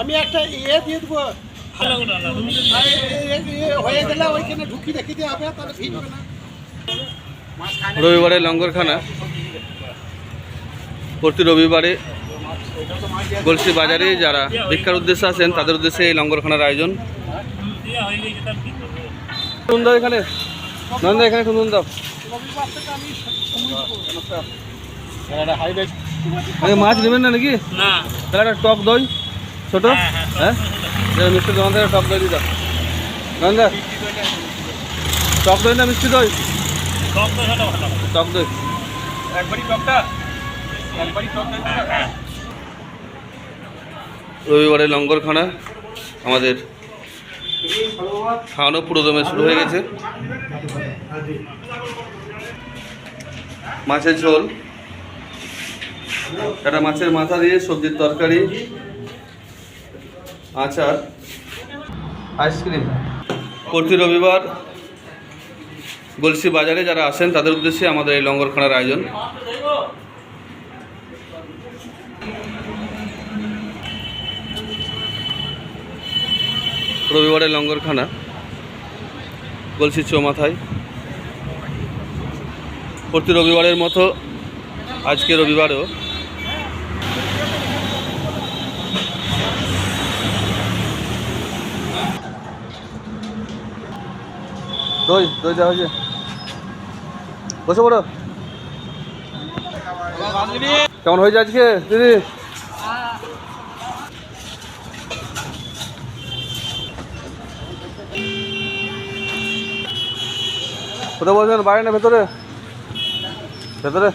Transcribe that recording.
আমি একটা ইয়ে দিয়ে দেবো। হয়ে গেলে ওইখানে ঢুকি রেখে দিয়ে হবে তাহলে ভিজবে না। রবিবারে লঙ্গরখানা। প্রতি রবিবারে গলসি বাজারে যারা ভিক্ষার উদ্দেশ্যে আসেন তাদের উদ্দেশ্যে এই লঙ্গরখানার আয়োজন। নন্দা এখানে। নন্দা এখানে শুনুন দাও। মাছ নেবেন না নাকি? না। তাহলে একটা টক দই ছোট। হ্যাঁ মিষ্টি দোকান থেকে টক দই দাও নন্দা টক দই না মিষ্টি দই? টক দই একবারই টকটা? একবারই টকটা রবিবারে লঙ্গরখানা আমাদের খাওয়ানো পুরোদমে শুরু হয়ে গেছে। মাছের ঝোল। একটা মাছের মাথা দিয়ে সবজির তরকারি, আচার, আইসক্রিম। প্রতি রবিবার গলসি বাজারে যারা আসেন, তাদের উদ্দেশ্যে আমাদের এই লঙ্গরখানার আয়োজন। রবিবারের লঙ্গরখানা গলসি চৌমাথায়। প্রতি রবিবারের মতো আজকে রবিবারেও দই দই দেওয়া হয়েছে। বসে পড়ো কেমন হয়েছে আজকে, দিদি? কোথায় বলছেন বাইরে না ভেতরে? ভেতরে?